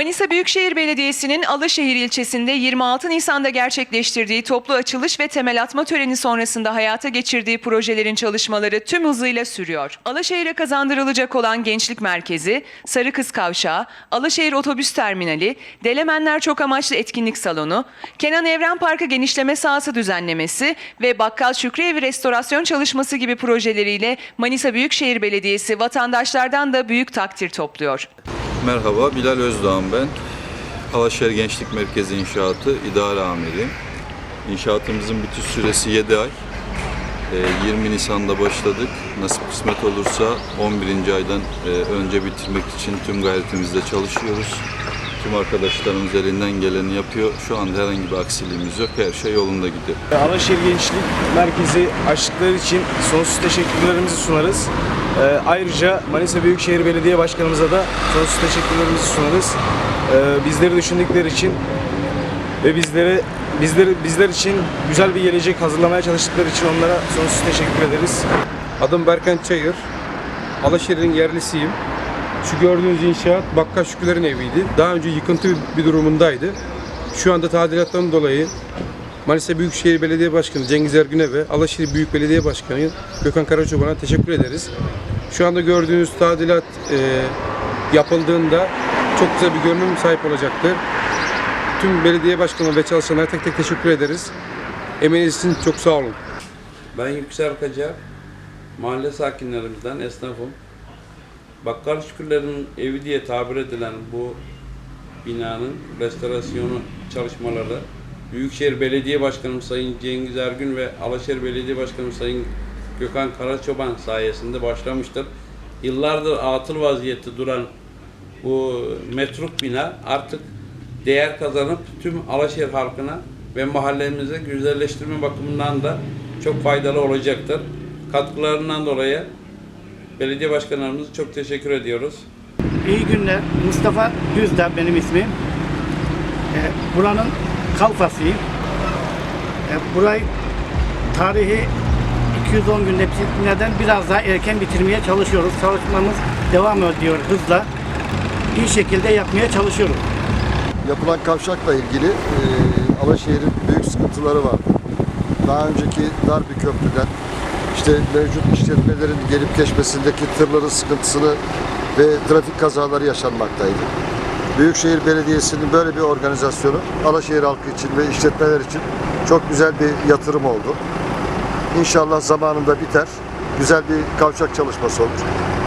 Manisa Büyükşehir Belediyesi'nin Alaşehir ilçesinde 26 Nisan'da gerçekleştirdiği toplu açılış ve temel atma töreni sonrasında hayata geçirdiği projelerin çalışmaları tüm hızıyla sürüyor. Alaşehir'e kazandırılacak olan Gençlik Merkezi, Sarı Kız Kavşağı, Alaşehir Otobüs Terminali, Delemenler Çok Amaçlı Etkinlik Salonu, Kenan Evren Parkı genişleme sahası düzenlemesi ve Bakkal Şükrü Evi restorasyon çalışması gibi projeleriyle Manisa Büyükşehir Belediyesi vatandaşlardan da büyük takdir topluyor. Merhaba, Bilal Özdağ'ım ben. Alaşehir Gençlik Merkezi İnşaatı İdare Amiriyim. İnşaatımızın bitiş süresi 7 ay. Ee, 20 Nisan'da başladık. Nasip kısmet olursa 11. aydan e, önce bitirmek için tüm gayretimizle çalışıyoruz. Tüm arkadaşlarımız elinden geleni yapıyor. Şu anda herhangi bir aksiliğimiz yok. Her şey yolunda gidiyor. Alaşehir Gençlik Merkezi açtıkları için sonsuz teşekkürlerimizi sunarız. Ee, ayrıca Manisa Büyükşehir Belediye Başkanımıza da sonsuz teşekkürlerimizi sunarız. Ee, bizleri düşündükleri için ve bizlere bizleri bizler için güzel bir gelecek hazırlamaya çalıştıkları için onlara sonsuz teşekkür ederiz. Adım Berkan Çayır. Alaşehir'in yerlisiyim. Şu gördüğünüz inşaat Bakkal Şükrüler'in eviydi. Daha önce yıkıntı bir durumundaydı. Şu anda tadilattan dolayı Manisa Büyükşehir Belediye Başkanı Cengiz Ergün'e ve Alaşehir Büyük Belediye Başkanı Gökhan Karaçoban'a teşekkür ederiz. Şu anda gördüğünüz tadilat e, yapıldığında çok güzel bir görünüm sahip olacaktır. Tüm belediye başkanı ve çalışanlara tek tek teşekkür ederiz. Emeğiniz için çok sağ olun. Ben Yüksel Kacar, mahalle sakinlerimizden esnafım. Bakkal Şükürler'in evi diye tabir edilen bu binanın restorasyonu çalışmaları Büyükşehir Belediye Başkanım Sayın Cengiz Ergün ve Alaşehir Belediye Başkanım Sayın Gökhan Karaçoban sayesinde başlamıştır. Yıllardır atıl vaziyette duran bu metruk bina artık değer kazanıp tüm Alaşehir halkına ve mahallemize güzelleştirme bakımından da çok faydalı olacaktır. Katkılarından dolayı belediye başkanlarımıza çok teşekkür ediyoruz. İyi günler. Mustafa Düzdar benim ismim. Ee, buranın kalfasıyım. Ee, burayı tarihi 210 günde bitirmeden biraz daha erken bitirmeye çalışıyoruz. Çalışmamız devam ediyor hızla. İyi şekilde yapmaya çalışıyoruz. yapılan kavşakla ilgili e, Alaşehir'in büyük sıkıntıları var. Daha önceki dar bir köprüden işte mevcut işletmelerin gelip geçmesindeki tırların sıkıntısını ve trafik kazaları yaşanmaktaydı. Büyükşehir Belediyesi'nin böyle bir organizasyonu Alaşehir halkı için ve işletmeler için çok güzel bir yatırım oldu. İnşallah zamanında biter. Güzel bir kavşak çalışması olur.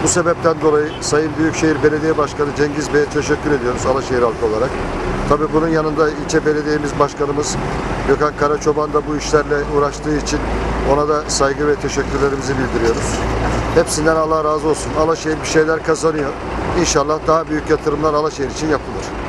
Bu sebepten dolayı Sayın Büyükşehir Belediye Başkanı Cengiz Bey'e teşekkür ediyoruz Alaşehir halkı olarak. Tabii bunun yanında ilçe belediyemiz başkanımız Gökhan Karaçoban da bu işlerle uğraştığı için ona da saygı ve teşekkürlerimizi bildiriyoruz. Hepsinden Allah razı olsun. Alaşehir bir şeyler kazanıyor. İnşallah daha büyük yatırımlar Alaşehir için yapılır.